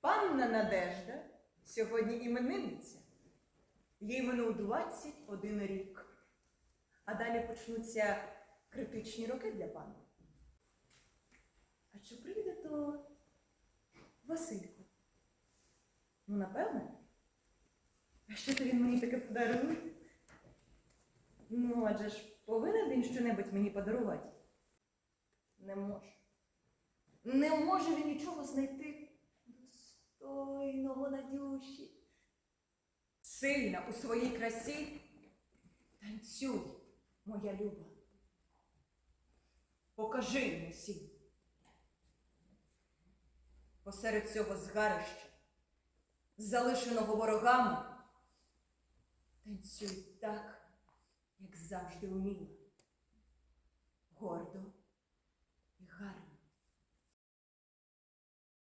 Панна Надежда сьогодні іменинниця. Їй минув 21 рік. А далі почнуться критичні роки для панни. А чи прийде то Василько? Ну, напевне. А що то він мені таке подарує? Ну, адже ж повинен він щонебудь мені подарувати. Не може. Не може він нічого знайти достойного на душі. Сильна у своїй красі. Танцюй, моя люба. Покажи йому сім. Посеред цього згарища, залишеного ворогами, танцюй так, як завжди. Гордо